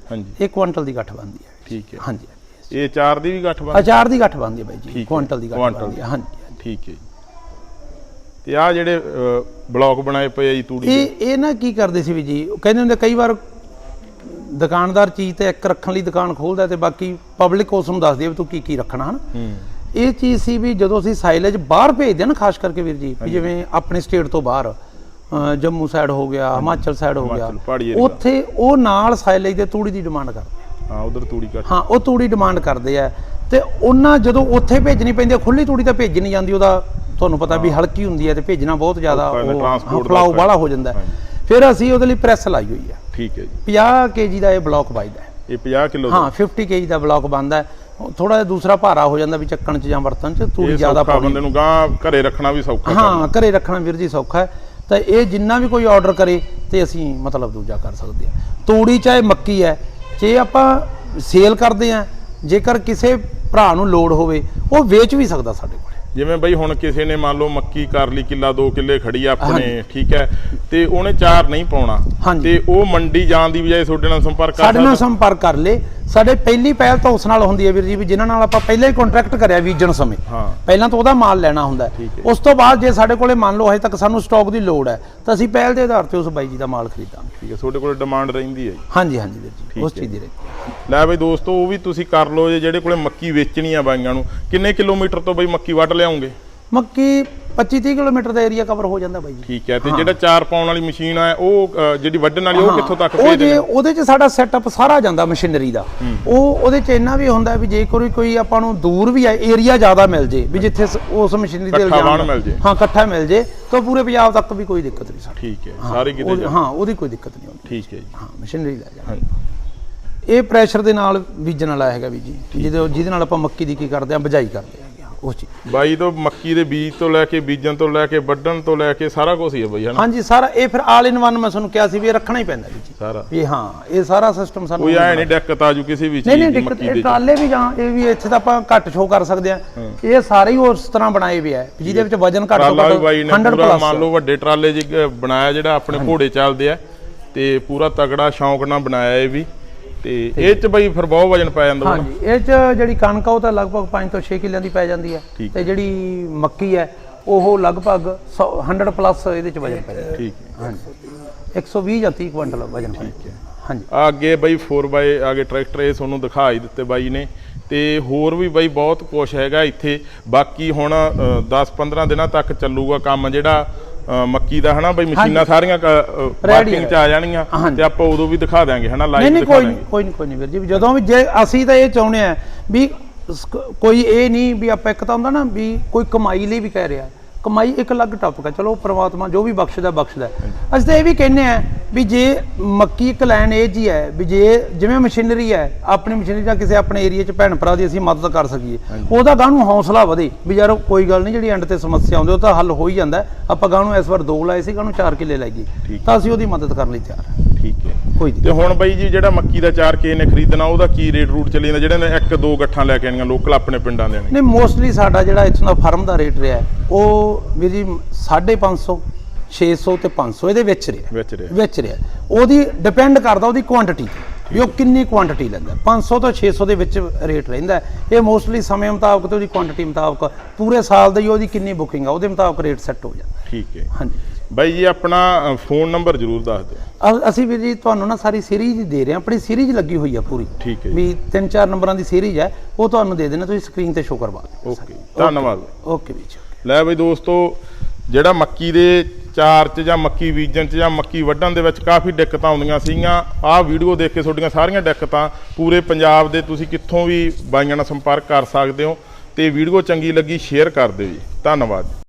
ਇਹ ਕੁਆਂਟਲ ਦੀ ਗੱਠ ਬਣਦੀ ਹੈ। ਠੀਕ ਹੈ। ਹਾਂਜੀ। ਇਹ ਚਾਰ ਦੀ ਵੀ ਗੱਠ ਬਣ ਅਚਾਰ ਦੀ ਗੱਠ ਬਣਦੀ ਹੈ ਬਾਈ ਜੀ। ਕੁਆਂਟਲ ਦੀ ਗੱਠ ਬਣਦੀ ਹੈ। ਹਾਂਜੀ ਠੀਕ ਹੈ ਤੇ ਆ ਜਿਹੜੇ ਬਲੌਕ ਬਣਾਏ ਪਏ ਆ ਜੀ ਤੂੜੀ ਦੇ? ਇਹ ਇਹ ਨਾ ਕੀ ਕਰਦੇ ਸੀ ਵੀ ਜੀ? ਕਹਿੰਦੇ ਹੁੰਦੇ ਕਈ ਵਾਰ ਦੁਕਾਨਦਾਰ ਚੀਜ਼ ਤੇ ਇੱਕ ਰੱਖਣ ਲਈ ਦੁਕਾਨ ਖੋਲਦਾ ਤੇ ਬਾਕੀ ਪਬਲਿਕ ਉਸ ਨੂੰ ਦੱਸਦੀ ਹੈ ਵੀ ਤੂੰ ਕੀ ਕੀ ਰੱਖਣਾ ਹਨ? ਇਹ ਚੀਜ਼ ਸੀ ਵੀ ਜਦੋਂ ਅਸੀਂ ਸਾਈਲੇਜ ਬਾਹਰ ਭੇਜਦੇ ਹਾਂ ਨਾ ਖਾਸ ਕਰਕੇ ਵੀਰ ਜੀ ਜਿਵੇਂ ਆਪਣੇ ਸਟੇਟ ਤੋਂ ਬਾਹਰ ਜੰਮੂ ਸਾਈਡ ਹੋ ਗਿਆ ਹਿਮਾਚਲ ਸਾਈਡ ਹੋ ਗਿਆ। ਉੱਥੇ ਉਹ ਨਾਲ ਸਾਈਲੇਜ ਦੇ ਤੂੜੀ ਦੀ ਡਿਮਾਂਡ ਕਰਦੇ ਹਾਂ ਉਧਰ ਤੂੜੀ ਕੱਟ ਹਾਂ ਉਹ ਤੂੜੀ ਡਿਮਾਂਡ ਕਰਦੇ ਆ। ਤੇ ਉਹਨਾਂ ਜਦੋਂ ਉੱਥੇ ਭੇਜਣੀ ਪੈਂਦੀ ਆ ਖੁੱਲੀ ਤੂੜੀ ਤਾਂ ਭੇਜੀ ਨਹੀਂ ਜਾਂਦੀ ਉਹਦਾ ਤੁਹਾਨੂੰ ਪਤਾ ਵੀ ਹਲਕੀ ਹੁੰਦੀ ਹੈ ਤੇ ਭੇਜਣਾ ਬਹੁਤ ਜ਼ਿਆਦਾ ਦਾ ਫਲਾਉ ਵਾਲਾ ਹੋ ਜਾਂਦਾ। ਫਿਰ ਅਸੀਂ ਉਹਦੇ ਲਈ ਪ੍ਰੈਸ ਲਾਈ ਹੋਈ ਹੈ ਠੀਕ ਹੈ ਜੀ। 50 ਕੇਜੀ ਦਾ ਇਹ ਬਲੌਕ ਵੱਜਦਾ ਹੈ। ਇਹ 50 ਕਿਲੋ ਹਾਂ 50 ਕੇਜੀ ਦਾ ਬਲੌਕ ਬਣਦਾ ਥੋੜਾ ਜਿਹਾ ਦੂਸਰਾ ਭਾਰਾ ਹੋ ਜਾਂਦਾ ਵੀ ਚੱਕਣ ਚ ਜਾਂ ਵਰਤਣ ਚ ਤੂੜੀ ਜ਼ਿਆਦਾ ਪਾਉਣੀ ਬੰਦੇ ਨੂੰ ਗਾਂ ਘਰੇ ਰੱਖਣਾ ਵੀ ਸੌਖਾ। ਹਾਂ ਘਰੇ ਰੱਖਣਾ ਵੀਰ ਜੀ ਸੌਖਾ ਹੈ। ਤਾਂ ਇਹ ਜਿੰਨਾ ਵੀ ਕੋਈ ਆਰਡਰ ਕਰੇ ਤੇ ਅਸੀਂ ਮਤਲਬ ਦੂਜਾ ਕਰ ਸਕਦੇ ਹਾਂ। ਤੂੜੀ ਚਾਹੇ ਮੱਕੀ ਹੈ ਜੇ ਆਪਾਂ ਸੇਲ ਕਰਦੇ ਆ ਜੇਕਰ ਕਿਸੇ ਭਰਾ ਨੂੰ ਲੋੜ ਹੋਵੇ ਉਹ ਵੇਚ ਵੀ ਸਕਦਾ ਸਾਡੇ ਜਿਵੇਂ ਬਈ ਹੁਣ ਕਿਸੇ ਨੇ ਮੰਨ ਲਓ ਮੱਕੀ ਕਰ ਲਈ ਕਿੱਲਾ 2 ਕਿੱਲੇ ਖੜੀ ਆ ਆਪਣੇ ਠੀਕ ਹੈ ਤੇ ਉਹਨੇ ਚਾਰ ਨਹੀਂ ਪਾਉਣਾ। ਤੇ ਉਹ ਮੰਡੀ ਜਾਣ ਦੀ ਬਜਾਏ ਤੁਹਾਡੇ ਨਾਲ ਸੰਪਰਕ ਕਰ ਸਾਡੇ ਨਾਲ ਸੰਪਰਕ ਕਰ ਲੇ। ਸਾਡੇ ਪਹਿਲੀ ਪਹਿਲ ਤਾਂ ਉਸ ਨਾਲ ਹੁੰਦੀ ਹੈ ਵੀਰ ਜੀ ਵੀ ਜਿਨ੍ਹਾਂ ਨਾਲ ਆਪਾਂ ਪਹਿਲਾਂ ਹੀ ਕੰਟਰੈਕਟ ਕਰਿਆ ਬੀਜਣ ਸਮੇਂ ਹਾਂ ਪਹਿਲਾਂ ਤਾਂ ਉਹਦਾ ਮਾਲ ਲੈਣਾ ਹੁੰਦਾ ਹੈ। ਠੀਕ ਹੈ। ਉਸ ਤੋਂ ਬਾਅਦ ਜੇ ਸਾਡੇ ਕੋਲੇ ਮੰਨ ਲਓ ਹਜੇ ਤੱਕ ਸਾਨੂੰ ਸਟਾਕ ਦੀ ਲੋੜ ਹੈ ਤਾਂ ਅਸੀਂ ਪਹਿਲ ਦੇ ਆਧਾਰ ਤੇ ਉਸ ਬਾਈ ਜੀ ਦਾ ਮਾਲ ਖਰੀਦਾਂਗੇ ਠੀਕ ਹੈ ਤੁਹਾਡੇ ਕੋਲ ਡਿਮਾਂਡ ਰਹਿੰਦੀ ਹੈ ਜੀ ਹਾਂਜੀ ਹਾਂਜੀ ਵੀਰ ਜੀ ਉਸ। ਚੀਜ਼ ਦੀ ਰਹਿ ਲੈ ਬਈ ਦੋਸਤੋ ਉਹ ਵੀ ਤੁਸੀਂ ਕਰ ਲਓ ਜੇ ਜਿਹੜੇ ਕੋਲੇ ਮੱਕੀ ਵੇਚਣੀ ਆ ਬਾਈਆਂ ਨੂੰ ਕਿੰਨੇ ਕਿਲੋਮੀਟਰ ਤੋਂ ਬਈ ਮੱਕੀ ਵੱਢ ਲਿਆਉਂਗੇ ਮੱਕੀ 25 30 ਕਿਲੋਮੀਟਰ ਦਾ ਏਰੀਆ ਕਵਰ ਹੋ ਜਾਂਦਾ ਬਾਈ ਜੀ। ਠੀਕ ਹੈ ਤੇ ਜਿਹੜਾ ਚਾਰ ਪਾਉਣ ਵਾਲੀ ਮਸ਼ੀਨ ਆ ਉਹ ਅ, ਜਿਹੜੀ ਵੱਢਣ ਵਾਲੀ ਉਹ ਕਿੱਥੋਂ ਤੱਕ ਉਹ ਭੇਜ ਜੇ ਦੇਣਾ ਉਹਦੇ ਚ ਸਾਡਾ ਸੈਟਅਪ ਸਾਰਾ ਜਾਂਦਾ ਮਸ਼ੀਨਰੀ ਦਾ। ਉਹ ਉਹਦੇ ਚ ਇੰਨਾ ਵੀ ਹੁੰਦਾ ਵੀ ਜੇ ਕੋਈ ਕੋਈ ਆਪਾਂ ਨੂੰ ਦੂਰ ਵੀ ਹੈ ਏਰੀਆ ਜ਼ਿਆਦਾ ਮਿਲ ਜੇ ਵੀ ਜਿੱਥੇ ਸ- ਉਸ ਮਸ਼ੀਨਰੀ ਦੇ ਇਕੱਠਾ ਇਲਜ਼ਾਮ ਵਾਹਣ ਮਿਲ ਜੇ। ਹਾਂ ਇਕੱਠਾ ਮਿਲ ਜੇ ਤਾਂ ਪੂਰੇ ਪੰਜਾਬ ਤੱਕ ਵੀ ਕੋਈ ਦਿੱਕਤ ਨਹੀਂ ਸਾਡੀ। ਠੀਕ ਹੈ ਸਾਰੇ ਕਿਤੇ ਉਹ- ਜਾ ਹਾਂ ਉਹਦੀ ਕੋਈ ਦਿੱਕਤ ਨਹੀਂ ਆਉਂਦੀ ਠੀਕ ਹੈ ਜੀ। ਹਾਂ ਮਸ਼ੀਨਰੀ ਲੈ ਜਾ ਹਾਂਜੀ। ਇਹ ਪ੍ਰੈਸ਼ਰ ਦੇ ਨਾਲ ਬੀਜਣ ਵਾਲਾ ਹੈਗਾ ਵੀ ਜੀ ਜਿਹਦੇ ਜਿਹਦੇ ਨਾਲ ਆਪਾਂ ਮੱਕੀ ਦੀ ਕੀ ਕਰਦੇ ਆ ਬਜਾਈ ਕਰਦੇ ਆ। ਉਸ ਚੀਜ਼। ਬਾਈ ਤੋਂ ਮੱਕੀ ਦੇ ਬੀਜ ਤੋਂ ਲੈ ਕੇ ਬੀਜਣ ਤੋਂ ਲੈ ਕੇ ਵੱਢਣ ਤੋਂ ਲੈ ਕੇ ਸਾਰਾ ਕੁਝ ਹੀ ਹੈ ਬਈ ਹਨਾ ਹਾਂਜੀ ਸਾਰਾ ਇਹ ਫਿਰ ਆਲ ਇਨ ਵਨ ਮੈਂ ਤੁਹਾਨੂੰ ਕਿਹਾ ਸੀ ਵੀ ਇਹ ਰੱਖਣਾ ਹੀ ਪੈਂਦਾ ਜੀ। ਸਾਰਾ। ਵੀ ਹਾਂ ਇਹ ਸਾਰਾ ਸਿਸਟਮ ਸਾਨੂੰ ਕੋਈ ਐ ਨਹੀਂ ਦਿੱਕਤ ਆਜੂ ਕਿਸੇ ਵੀ ਨਹੀਂ ਚੀਜ਼ ਨਹੀਂ ਦੀ ਦਿੱਕਤ ਇਹ ਟਰਾਲੇ ਵੀ ਜਾਂ ਇਹ ਵੀ ਇੱਥੇ ਤਾਂ ਆਪਾਂ ਘੱਟ ਸ਼ੋਅ ਕਰ ਸਕਦੇ ਆ ਇਹ ਸਾਰੇ ਹੀ ਉਸ ਤਰ੍ਹਾਂ ਬਣਾਏ ਵੀ ਹੈ ਜਿਹਦੇ ਵਿੱਚ ਵਜਨ ਘੱਟ ਤੋਂ ਘੱਟ ਬਾਈ ਨੇ 100 ਪੂਰਾ ਪਲੱਸ ਮੰਨ ਲਓ ਵੱਡੇ ਟਰਾਲੇ ਜਿ ਬਣਾਇਆ ਜਿਹੜਾ ਆਪਣੇ ਘੋੜੇ ਚੱਲਦੇ ਆ ਤੇ ਪੂਰਾ ਤਗੜਾ ਸ਼ੌਂਕ ਨਾਲ ਬਣਾਇਆ ਇਹ ਵੀ। ਤੇ ਇਹ ਚ ਬਈ ਫਿਰ ਬਹੁਤ ਵਜਨ ਪੈ ਜਾਂਦਾ। ਹਾਂਜੀ ਇਹ ਚ ਜਿਹੜੀ ਕਣਕ ਆ ਉਹ ਤਾਂ ਲਗਭਗ 5 ਤੋਂ 6 ਕਿੱਲਿਆਂ ਦੀ ਪੈ ਜਾਂਦੀ ਹੈ ਤੇ ਜਿਹੜੀ ਮੱਕੀ ਹੈ ਉਹ ਲਗਭਗ 100 100 ਪਲੱਸ ਇਹਦੇ ਚ ਵਜਨ ਪੈ ਜਾਂਦਾ। ਠੀਕ ਹੈ। ਹਾਂਜੀ। 120 ਜਾਂ 30 ਕੁਇੰਟਲ ਵਜਨ ਠੀਕ ਹੈ। ਹਾਂਜੀ। ਅੱਗੇ ਬਈ 4x ਆਗੇ ਟਰੈਕਟਰ ਇਹ ਤੁਹਾਨੂੰ ਦਿਖਾ ਹੀ ਦਿੱਤੇ ਬਾਈ ਨੇ। ਤੇ ਹੋਰ ਵੀ ਬਾਈ ਬਹੁਤ ਕੁਝ ਹੈਗਾ ਇੱਥੇ। ਬਾਕੀ ਹੁਣ 10-15 ਦਿਨਾਂ ਤੱਕ ਚੱਲੂਗਾ ਕੰਮ ਜਿਹੜਾ। ਮੱਕੀ ਦਾ ਹਨਾ ਬਈ ਮਸ਼ੀਨਾਂ ਸਾਰੀਆਂ ਪਾਰਕਿੰਗ ਚ ਆ ਜਾਣਗੀਆਂ ਹਾਂਜੀ। ਤੇ ਆਪਾਂ ਉਦੋਂ ਵੀ ਦਿਖਾ ਦਾਂਗੇ ਹਨਾ ਲਾਈਵ ਨਹੀਂ ਦਿਖਾ ਕੋਈ ਨਹੀਂ ਦਾਂਗੇ ਕੋਈ ਨਹੀਂ ਕੋਈ ਨਹੀਂ ਵੀਰ ਜੀ ਜਦੋਂ ਵੀ ਜੇ ਅਸੀਂ ਤਾਂ ਇਹ ਚਾਹੁੰਦੇ ਆ ਵੀ ਕੋਈ ਇਹ ਨਹੀਂ ਵੀ ਆਪਾਂ ਇੱਕ ਤਾਂ ਹੁੰਦਾ ਨਾ ਵੀ ਕੋਈ ਕਮਾਈ ਲਈ ਵੀ ਕਹਿ ਰਿਹਾ। ਕਮਾਈ ਇੱਕ ਅਲੱਗ ਟੌਪਿਕ ਹੈ ਚਲੋ ਪ੍ਰਮਾਤਮਾ ਜੋ ਵੀ ਬਖਸ਼ਦਾ ਬਖਸ਼ਦਾ। ਅਸੀਂ ਤਾਂ ਇਹ ਵੀ ਕਹਿੰਦੇ ਆ ਵੀ ਜੇ ਮੱਕੀ ਇੱਕ ਲਾਈਨ ਇਹ ਜੀ ਹੈ ਵੀ ਜੇ ਜਿਵੇਂ ਮਸ਼ੀਨਰੀ ਹੈ ਆਪਣੀ ਮਸ਼ੀਨਰੀ ਜਾਂ ਕਿਸੇ ਆਪਣੇ ਏਰੀਆ 'ਚ ਭੈਣ ਭਰਾ ਦੀ ਅਸੀਂ ਮਦਦ ਕਰ ਸਕੀਏ। ਉਹਦਾ ਗਾਂ ਨੂੰ ਹੌਸਲਾ ਵਧੇ ਵੀ ਯਾਰ ਕੋਈ ਗੱਲ ਨਹੀਂ ਜਿਹੜੀ ਐਂਡ ਤੇ ਸਮੱਸਿਆ ਆਉਂਦੀ ਉਹ ਤਾਂ ਹੱਲ ਹੋ ਹੀ ਜਾਂਦਾ। ਆਪਾਂ ਗਾਂ ਨੂੰ ਇਸ ਵਾਰ ਦੋ ਲਾਏ ਸੀ ਗਾਂ ਨੂੰ ਚਾਰ ਕਿੱਲੇ ਲਾਈਏ ਠੀਕ ਤਾਂ ਅਸੀਂ ਉਹਦੀ ਮਦਦ ਕਰਨ ਲਈ ਤਿਆਰ ਹੈ। ਕੋਈ ਤੇ ਹੁਣ ਬਾਈ ਜੀ ਜਿਹੜਾ ਮੱਕੀ ਦਾ ਚਾਰ ਕੇ ਨੇ ਖਰੀਦਣਾ ਉਹਦਾ ਕੀ ਰੇਟ ਰੂਟ ਚੱਲੀ ਜਾਂਦਾ? ਜਿਹੜੇ ਨੇ ਇੱਕ ਦੋ ਗੱਠਾਂ ਲੈ ਕੇ ਆਣੀਆਂ ਲੋਕਲ ਆਪਣੇ ਪਿੰਡਾਂ ਦੇ ਨੇ। ਨਹੀਂ ਮੋਸਟਲੀ ਸਾਡਾ ਜਿਹੜਾ ਇੱਥੋਂ ਦਾ ਫਰਮ ਦਾ ਰੇਟ ਰਿਹਾ ਹੈ, ਉਹ ਵੀਰ ਜੀ 550 600 ਤੇ 500 ਇਹਦੇ ਵਿੱਚ ਰਿਹਾ। ਵਿੱਚ ਰਿਹਾ। ਵਿੱਚ ਰਿਹਾ। ਉਹਦੀ ਡਿਪੈਂਡ ਕਰਦਾ ਉਹਦੀ ਕੁਆਂਟੀਟੀ ਵੀ ਉਹ ਕਿੰਨੀ ਕੁਆਂਟੀਟੀ ਲੈਂਦਾ। 500 ਤੋਂ 600 ਦੇ ਵਿੱਚ ਰੇਟ ਰਹਿੰਦਾ ਹੈ। ਇਹ ਮੋਸਟਲੀ ਸਮੇਂ ਮੁਤਾਬਕ ਤੇ ਉਹਦੀ ਕੁਆਂਟੀਟੀ ਮੁਤਾਬਕ ਪੂਰੇ ਸਾਲ ਦੀ ਉਹਦੀ ਕਿੰਨੀ ਬੁਕਿੰਗ ਆ ਉਹਦੇ ਮੁਤਾਬਕ ਰੇਟ ਸੈੱਟ ਹੋ ਜਾਂਦਾ। ਠੀਕ ਹੈ। ਹਾਂਜੀ। ਬਾਈ ਜੀ ਆਪਣਾ ਫੋਨ ਨੰਬਰ ਜ਼ਰੂਰ ਦੱਸ ਦਿਓ। ਅ- ਅਸੀਂ ਵੀਰ ਜੀ ਤੁਹਾਨੂੰ ਨਾ ਸਾਰੀ ਸੀਰੀਜ਼ ਦੇ ਰਹੇ ਹਾਂ। ਆਪਣੀ ਸੀਰੀਜ਼ ਲੱਗੀ ਹੋਈ ਆ ਪੂਰੀ। ਠੀਕ ਹੈ ਜੀ। ਵੀ ਤਿੰਨ ਚਾਰ ਨੰਬਰਾਂ ਦੀ ਸੀਰੀਜ਼ ਹੈ। ਉਹ ਤੁਹਾਨੂੰ ਦੇ ਦੇਣਾ ਤੁਸੀਂ ਸਕਰੀਨ ਤੇ ਸ਼ੋ ਕਰਵਾ ਦਿਓ। ਓਕੇ ਧੰਨਵਾਦ। ਓਕੇ ਵੀਰ ਜੀ ਲੈ ਬਈ ਦੋਸਤੋ ਜਿਹੜਾ ਮੱਕੀ ਦੇ ਚਾਰ ਚ ਜਾਂ ਮੱਕੀ ਬੀਜਣ ਚ ਜਾਂ ਮੱਕੀ ਵੱਢਣ ਦੇ ਵਿੱਚ ਕਾਫੀ ਦਿੱਕਤਾਂ ਆਉਂਦੀਆਂ ਸੀਗੀਆਂ। ਆਹ ਵੀਡੀਓ ਦੇਖ ਕੇ ਤੁਹਾਡੀਆਂ ਸਾਰੀਆਂ ਦਿੱਕਤਾਂ ਪੂਰੇ ਪੰਜਾਬ ਦੇ ਤੁਸੀਂ ਕਿੱਥੋਂ ਵੀ ਬਾਈਆਂ ਨਾਲ ਸੰਪਰਕ ਕਰ ਸਕਦੇ ਹੋ। ਤੇ ਵੀਡੀਓ ਚੰਗੀ ਲੱਗੀ ਸ਼ੇਅਰ ਕਰ ਦਿਓ ਜੀ। ਧੰਨਵਾਦ।